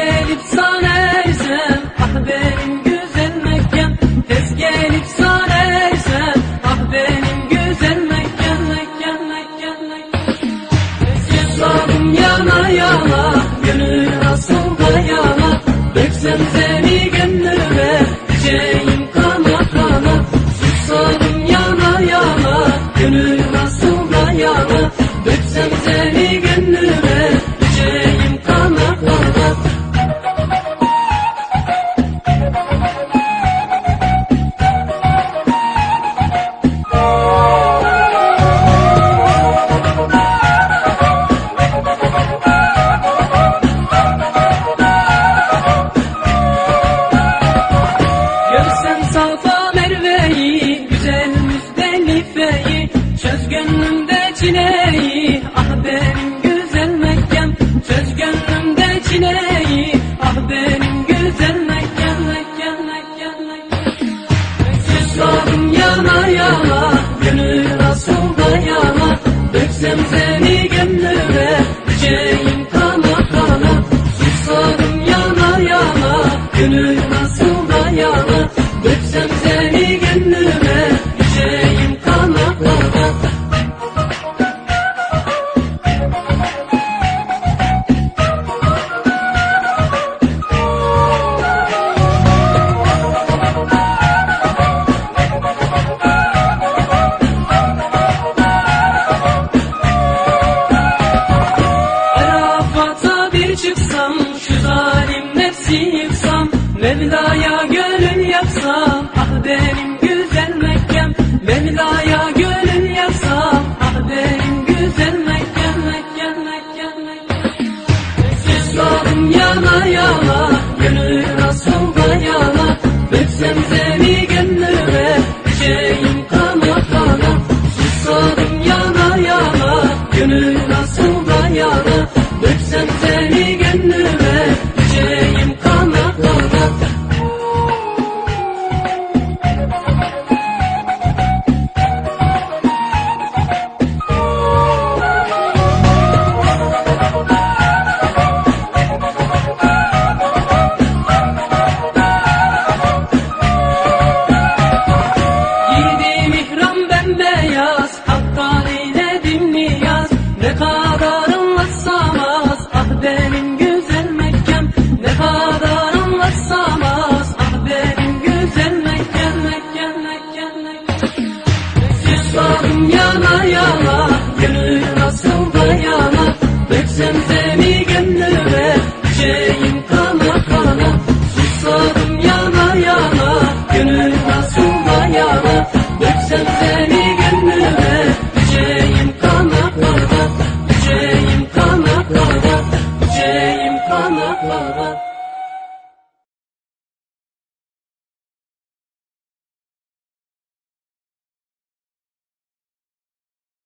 Davidson çileyi ah benim güzel Mekkem Çöz gönlümde çileyi ah benim güzel Mekkem Mekkem Mekkem Mekkem Gözyaşlarım yana yana gönül nasıl dayana Döksem seni gönlüme düşeyim kana kana. Gözyaşlarım yana yana gönül nasıl dayana Mevla'ya gönül yapsam ah benim güzel Mekkem. Mevla'ya gönül yapsam ah benim güzel Mekkem Mekkem Mekkem Mekkem. Susadım yana yana gönül Rasul'da yana. Öpsem seni gönlüme düşeyim kana kana. Susadım yana yana gönül Rasul'da yana. Öpsem